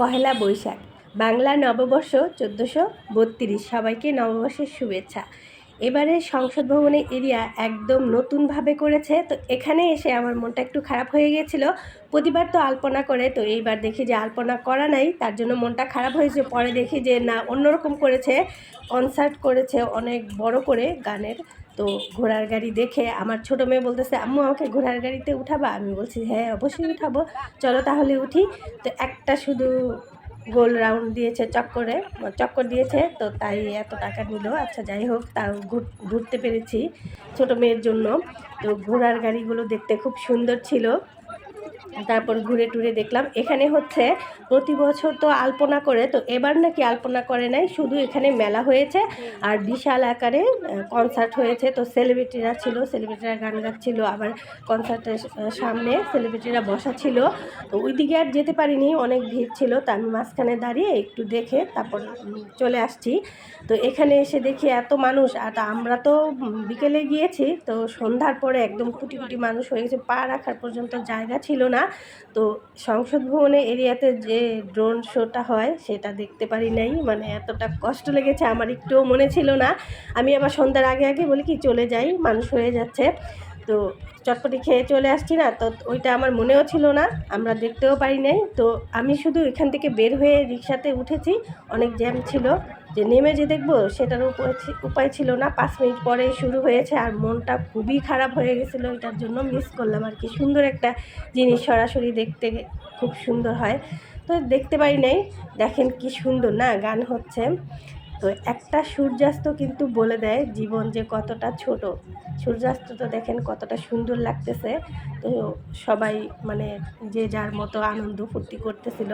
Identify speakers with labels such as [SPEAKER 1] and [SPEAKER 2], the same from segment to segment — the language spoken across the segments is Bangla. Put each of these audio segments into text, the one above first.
[SPEAKER 1] পহেলা বৈশাখ, বাংলা নববর্ষ চোদ্দোশো বত্রিশ। সবাইকে নববর্ষের শুভেচ্ছা। এবারে সংসদ ভবনের এরিয়া একদম নতুনভাবে করেছে। তো এখানে এসে আমার মনটা একটু খারাপ হয়ে গিয়েছিল। প্রতিবার তো আলপনা করে, তো এইবার দেখি যে আলপনা করা নাই। তার জন্য মনটা খারাপ হয়েছে। পরে দেখি যে না, অন্যরকম করেছে। কনসার্ট করেছে অনেক বড় করে গানের তো ঘোড়ার গাড়ি দেখে আমার ছোটো মেয়ে বলতেছে, আম্মু, আমাকে ঘোড়ার গাড়িতে উঠাবা? আমি বলছি হ্যাঁ অবশ্যই উঠাবো। চলো তাহলে উঠি। তো একটা শুধু গোল রাউন্ড দিয়েছে চক্করে, চক্কর দিয়েছে, তো তাই এত টাকা নিল। আচ্ছা যাই হোক, তাও ঘুর- ঘুরতে পেরেছি ছোট মেয়ের জন্য। তো ঘোড়ার গাড়িগুলো দেখতে খুব সুন্দর ছিল। তারপর ঘুরে টুরে দেখলাম। এখানে হচ্ছে প্রতি বছর তো আলপনা করে, তো এবার নাকি আলপনা করে নাই, শুধু এখানে মেলা হয়েছে আর বিশাল আকারে কনসার্ট হয়েছে। তো সেলিব্রিটিরা ছিল সেলিব্রিটিরা গান গাচ্ছিল, আবার কনসার্টের সামনে সেলিব্রিটিরা বসা ছিল। তো ওইদিকে আর যেতে পারিনি, অনেক ভিড় ছিল, তো আমি মাঝখানে দাঁড়িয়ে একটু দেখে তারপর চলে আসছি। তো এখানে এসে দেখি এত মানুষ, আর আমরা তো বিকেলে গিয়েছি, তো সন্ধ্যার পরে একদম কুটি কুটি মানুষ হয়ে গেছে, পা রাখার পর্যন্ত জায়গা ছিল না। তো সংসদ ভবনে এরিয়াতে যে ড্রোন শোটা হয়, সেটা দেখতে পারি নাই। মানে এতটা কষ্ট লেগেছে, আমার একটুও মনে ছিল না। আমি আবার সন্ধ্যার আগে আগে বলি কি, চলে যাই, মানুষ হয়ে যাচ্ছে। তো চটপটি খেয়ে চলে আসছি না, তো ওইটা আমার মনেও ছিল না, আমরা দেখতেও পারি নাই। তো আমি শুধু এখান থেকে বের হয়ে রিক্সাতে উঠেছি, অনেক জ্যাম ছিল। যে নেমে যে দেখব, সেটার উপায় উপায় ছিল না। পাঁচ মিনিট পরে শুরু হয়েছে আর মনটা খুবই খারাপ হয়ে গেছিল। এটার জন্য মিস করলাম আর কি। সুন্দর একটা জিনিস সরাসরি দেখতে খুব সুন্দর হয়। তো দেখতে পারি নাই। দেখেন কি সুন্দর, না? গান হচ্ছে। তো একটা সূর্যাস্ত কিন্তু বলে দেয় জীবন যে কতটা ছোট। সূর্যাস্তটা দেখেন কতটা সুন্দর লাগতেছে। তো সবাই মানে যে যার মতো আনন্দ ফুর্তি করতেছিল।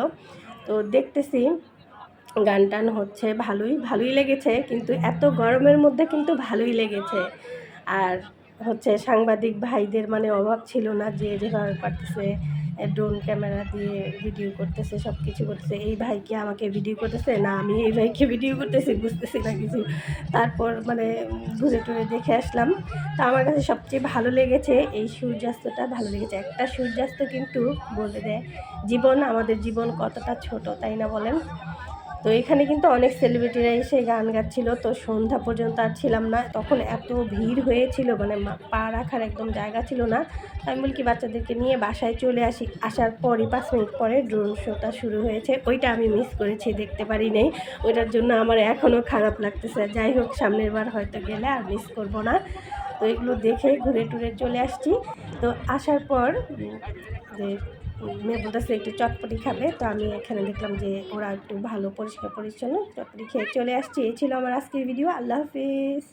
[SPEAKER 1] তো দেখতেছি গান টান হচ্ছে, ভালোই ভালোই লেগেছে, কিন্তু এত গরমের মধ্যে কিন্তু ভালোই লেগেছে। আর হচ্ছে সাংবাদিক ভাইদের মানে অভাব ছিল না যে যেভাবে পারতেছে ড্রোন ক্যামেরা দিয়ে ভিডিও করতেছে সব কিছু করতেছে, এই ভাইকে আমাকে ভিডিও করতেছে? না, আমি এই ভাইকে ভিডিও করতেছি, বুঝতেছি না কিছু। তারপর মানে ঘুরে টুরে দেখে আসলাম। তো আমার কাছে সবচেয়ে ভালো লেগেছে এই সূর্যাস্তটা, ভালো লেগেছে। একটা সূর্যাস্ত কিন্তু বলে দেয়, জীবন আমাদের জীবন কতটা ছোট, তাই না বলেন? তো এখানে কিন্তু অনেক সেলিব্রিটিরা এসে গান গাচ্ছিল। তো সন্ধ্যা পর্যন্ত আর ছিলাম না। তখন এত ভিড় হয়েছিল মানে পা রাখার একদম জায়গা ছিল না। আমি বলি কি বাচ্চাদেরকে নিয়ে বাসায় চলে আসি? আসার পরই পাঁচ মিনিট পরে ড্রোন শোটা শুরু হয়েছে। ওইটা আমি মিস করেছি, দেখতে পারি নাই। ওইটার জন্য আমার এখনও খারাপ লাগতেছে। যাই হোক, সামনের বার হয়তো গেলে আর মিস করব না। তো এগুলো দেখে ঘুরে টুরে চলে আসছি। তো আসার পর মেয়ে বলতেছে একটু চটপটি খাবে। তো আমি এখানে দেখলাম যে ওরা একটু ভালো, পরিষ্কার, পরিচ্ছন্ন চটপটি খেয়ে চলে আসছে। এই ছিল আমার আজকের ভিডিও আল্লাহ হাফিজ।